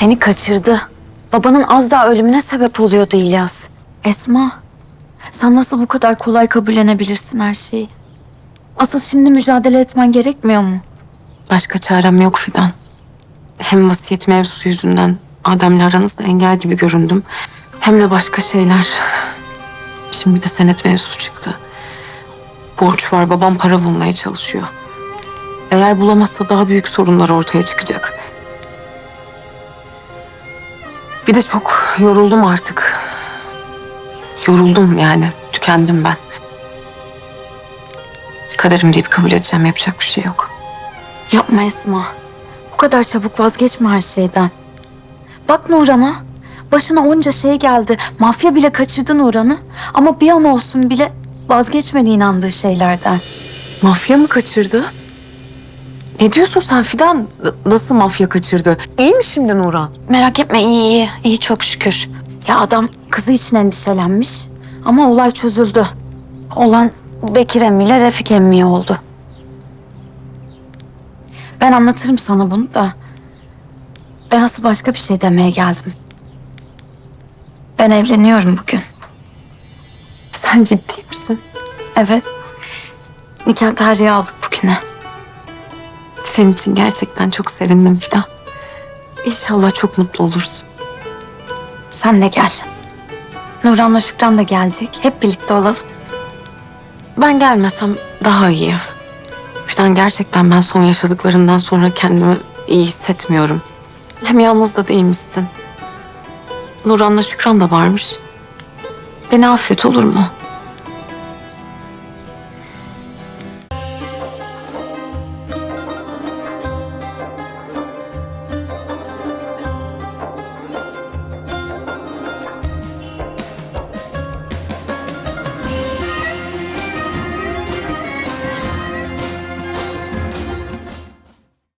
Seni kaçırdı. Babanın az daha ölümüne sebep oluyordu İlyas. Esma, sen nasıl bu kadar kolay kabullenebilirsin her şeyi? Asıl şimdi mücadele etmen gerekmiyor mu? Başka çarem yok Fidan. Hem vasiyet mevzusu yüzünden Adem'le aranızda engel gibi göründüm. Hem de başka şeyler. Şimdi de senet mevzusu çıktı. Borç var, babam para bulmaya çalışıyor. Eğer bulamazsa daha büyük sorunlar ortaya çıkacak. Bir de çok yoruldum artık. Yoruldum yani, tükendim ben. Kaderim deyip kabul edeceğim, yapacak bir şey yok. Yapma Esma. Bu kadar çabuk vazgeçme her şeyden. Bak Nuran'a. Başına onca şey geldi. Mafya bile kaçırdı Nuran'ı. Ama bir an olsun bile vazgeçmedi inandığı şeylerden. Mafya mı kaçırdı? Ne diyorsun sen Fidan? Nasıl mafya kaçırdı? İyi mi şimdi Nuran? Merak etme iyi iyi. İyi çok şükür. Ya adam kızı için endişelenmiş. Ama olay çözüldü. Olan Bekir emmi ile Refik emmi oldu. Ben anlatırım sana bunu da. Ben asıl başka bir şey demeye geldim. Ben evleniyorum bugün. Sen ciddi misin? Evet. Nikah tarihi aldık bugüne. Senin için gerçekten çok sevindim Fidan. İnşallah çok mutlu olursun. Sen de gel. Nurhan'la Şükran da gelecek. Hep birlikte olalım. Ben gelmesem daha iyi. Fidan gerçekten ben son yaşadıklarımdan sonra kendimi iyi hissetmiyorum. Hem yalnız da değilmişsin. Nuran'la Şükran da varmış. Beni affet olur mu?